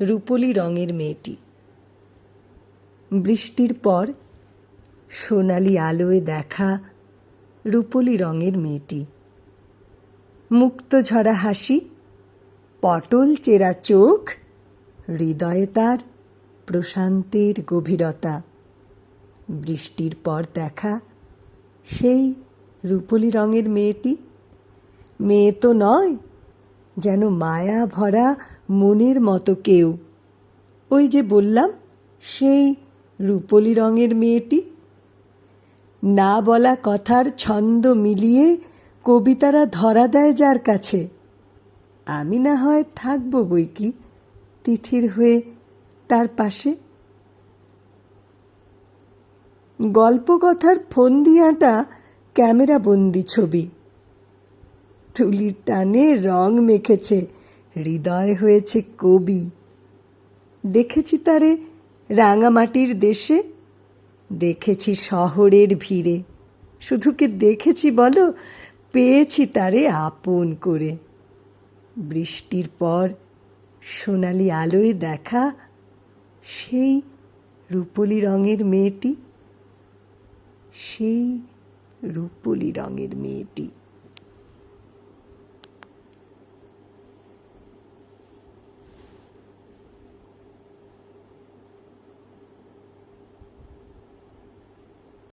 রূপলি রঙের মেয়েটি। বৃষ্টির পর সোনালি আলোয় দেখা রূপলি রঙের মেয়েটি। মুক্ত ঝরা হাসি, পটল চেরা চোখ, হৃদয়ে তার প্রশান্তের গভীরতা। বৃষ্টির পর দেখা সেই রূপলি রঙের মেয়েটি। মেয়ে তো নয়, যেন মায়া ভরা মনের মতো কেউ। ওই যে বললাম, সেই রূপলি রঙের মেয়েটি। না বলা কথার ছন্দ মিলিয়ে কবিতারা ধরা দেয় যার কাছে। আমি না হয় থাকব বই কি তিথির হয়ে তার পাশে। গল্পকথার ফন্দিয়াটা ক্যামেরা বন্দি ছবি। তুলির টানে রং মেখেছে হৃদয় হয়েছে কবি। দেখেছি তারে রাঙামাটির দেশে, দেখেছি শহরের ভিড়ে। শুধু কি দেখেছি বলো? পেয়েছি তারে আপন করে। বৃষ্টির পর সোনালি আলোয় দেখা সেই রূপলি রঙের মেয়েটি, সেই রূপলি রঙের মেয়েটি।